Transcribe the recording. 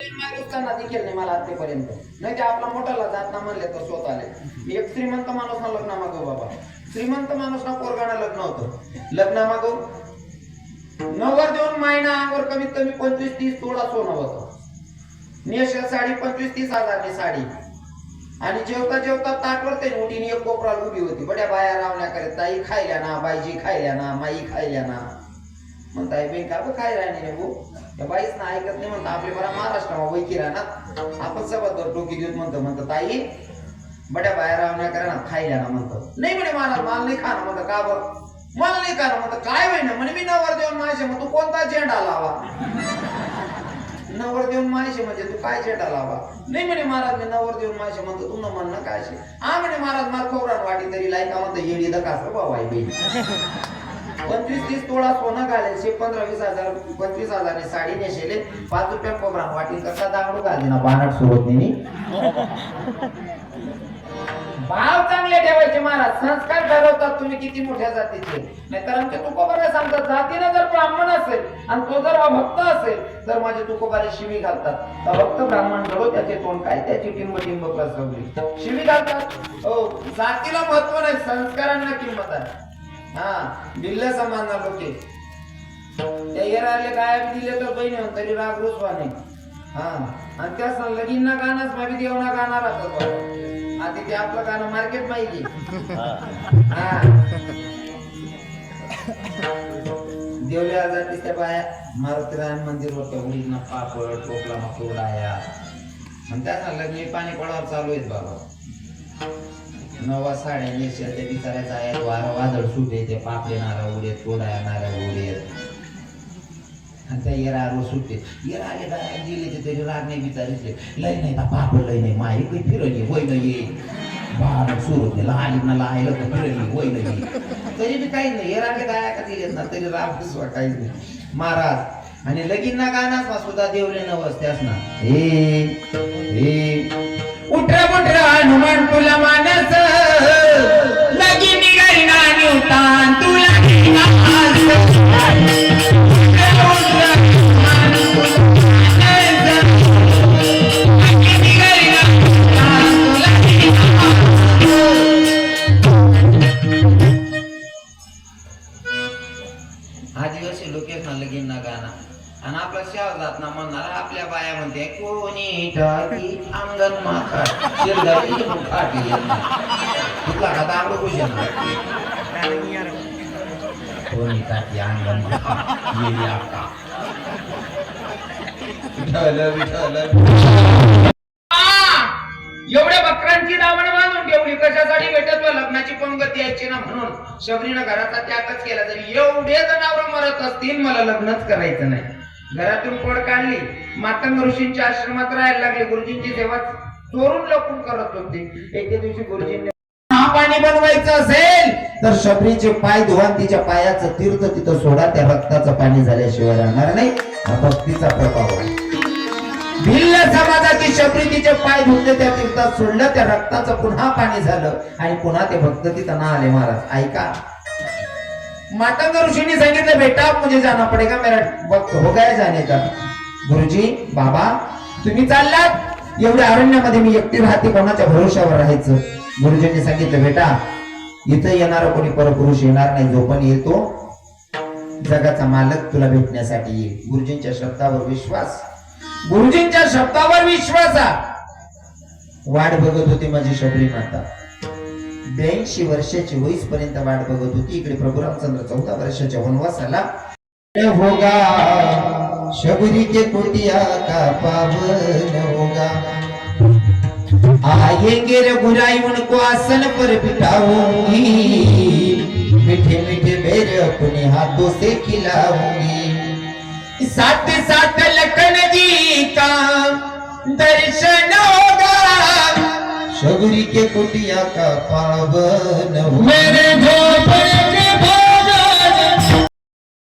मागितताना देखील नाही मला आतापर्यंत नाही ते आपला मोठाला जात ना म्हणले तर स्वतःले. एक श्रीमंत माणूस ना लग्न मागव बाबा. श्रीमंत माणूस ना पोरगाना लग्न होतं. लग्न मागव. नवर देऊन मायना अंगावर कमीत कमी पंचवीस तीस सोळा सोनं होतं. नेश साडी पंचवीस तीस हजारची साडी. आणि जेवता जेवता ताटवर ते उठीने एक कोपरा उभी होती. बड्या बाया रावण्याकडे ताई खायल्या ना बाईजी खायल्या ना माई खायल्या ना. म्हणताय बेन का खाय राहणे रे त्या बाईच ना ऐकत नाही म्हणतो आपले बरा महाराष्ट्र वैकी राहणार आपण सबत टोकी देऊत म्हणतो म्हणतो ताई बड्या बाहेर रावण्या करा ना खायला ना म्हणतो. नाही म्हणे मला माल नाही खाणं म्हणतो. का बरं? मला नाही खाणं म्हणतो. काय होईना म्हणे मी नवर देऊन माझे मग तू कोणता झेंडा लावा? नवर देऊन माझे म्हणजे तू काय झेंडा लावा? नाही म्हणे महाराज मी नवर देऊन माझे म्हणतो तू न म्हणणं काय हा म्हणे महाराज मला खोबरान वाटी तरी लायका म्हणतो येडी दकास हो, बाबा आई पंचवीस तीस तोळा सोनं घालेल शे पंधरा वीस हजार पंचवीस हजार साडी नेशेले पाच रुपया खोबरान वाटी कसा दांगडू घालते ना बानाट सुरत भाव चांगले ठेवायचे महाराज संस्कार ठरवतात तुम्ही किती मोठ्या जातीचे. नाहीतर आमचे तुकोबारे सांगतात जातीनं जर ब्राह्मण असेल आणि तो जर भक्त असेल तर माझे तुकोबारे शिवी घालतात. भक्त ब्राह्मण जवळ त्याचे तोंड काय? त्याची टिंब टिंब प्रसवली. शिवी घालतात. हो जातीला महत्त्व नाही संस्कारांना किंमत आहे. हा बिल्ला समान होते त्या येराले काय दिले तर बहिणी तरी राग रुसवा नाही. हा आणि त्या लगीन ना गाणंच देव देवना गाणार आधी ते. आपलं गाणं मार्केट माहिती. हा. देवल्या जातीस त्या बाया मारुतीरायण मंदिर होतं उडीना पापड टोपला मकोडाया आणि त्या लग्न पाणी पडावर चालू आहेत बाबा. नवा साड्या नेसल्या ते बिचाऱ्याचा आहेत वारा वादळ सुटे ते पापले नारा उडे तोडाया नारा उडे आणि त्या येरा सुटते येरा आले डायरेक्ट दिले ते तरी राग नाही बिचारीचे. लय नाही ता पाप लय नाही. माही काही फिरली होय नाही बाळ सुरू केला आली ना लायला तर फिरली होय नाही तरी बी काही नाही. येरा आले दाया का दिलेत ना तरी राग दिसवा काहीच नाही. महाराज आणि लगीन ना गाणाच ना सुद्धा देवले नवसत्यास ना हे हे. उठरा उठरा हनुमान तुला मानस. लगी निघाली ना निवतान तुला आदिवासी लोकेश ना लगीन ना गाणं. आणि आपला शाव जात ना म्हणणार आपल्या बाया म्हणते कोणी टाकी अंगण माथा शेजारी मुखाटी तुला का कुशे कोणी टाकी अंगण माथा येली एवढ्या बकरांची दावण बांधून ठेवली कशासाठी भेटत व लग्नाची पंगत यायची ना म्हणून. शबरीनं घराचा त्यागच केला तरी एवढे जनावर मरत असतील मला लग्नच करायचं नाही. घरातून पड काढली मातंग ऋषींच्या आश्रमात राहायला लागले. गुरुजींची सेवा चोरून लपून करत होते. एके दिवशी गुरुजींनी पाणी बनवायचं असेल तर शबरीचे पाय धुवा तिच्या पायाचं तीर्थ तिथं सोडा त्या रक्ताचं पाणी झाल्याशिवाय राहणार नाही. हा भक्तीचा प्रभाव आहे. भिल्ल समाजाची शबरी तिचे पाय धुतले त्या तीर्थात सोडलं त्या रक्ताचं पुन्हा पाणी झालं. आणि पुन्हा ते भक्त तिथं ना आले महाराज. ऐका मातंग ऋषीने सांगितलं बेटा मुझे जाना पडेगा मेरा वक्त हो गया जाने का. गुरुजी बाबा तुम्ही चाललात? एवढ्या अरण्यामध्ये मी एकटी राहते कोणाच्या भरोशावर राहायचं? गुरुजींनी सांगितलं बेटा इथं येणारा कोणी परपुरुष येणार नाही जो पण येतो जगाचा मालक तुला भेटण्यासाठी येईल. गुरुजींच्या शब्दावर विश्वास. गुरुजींच्या शब्दावर विश्वास. वाट बघत होती माझी शबरी माता. ब्याऐंशी वर्षाची वयस पर्यंत वाट बघत होती. इकडे प्रभू रामचंद्र चौदा वर्षाच्या वनवासाला. होगा शबरी के कुटिया का पावन होगा. आएंगे रघुराई उनको आसन पर बिठाऊंगी. मीठे मीठे मेरे अपने हाथों से खिलाऊंगी. साथ साथ लखन जी का दर्शन हो छोगरी के कुटिया का पावन होगा। मेरे झोपड़े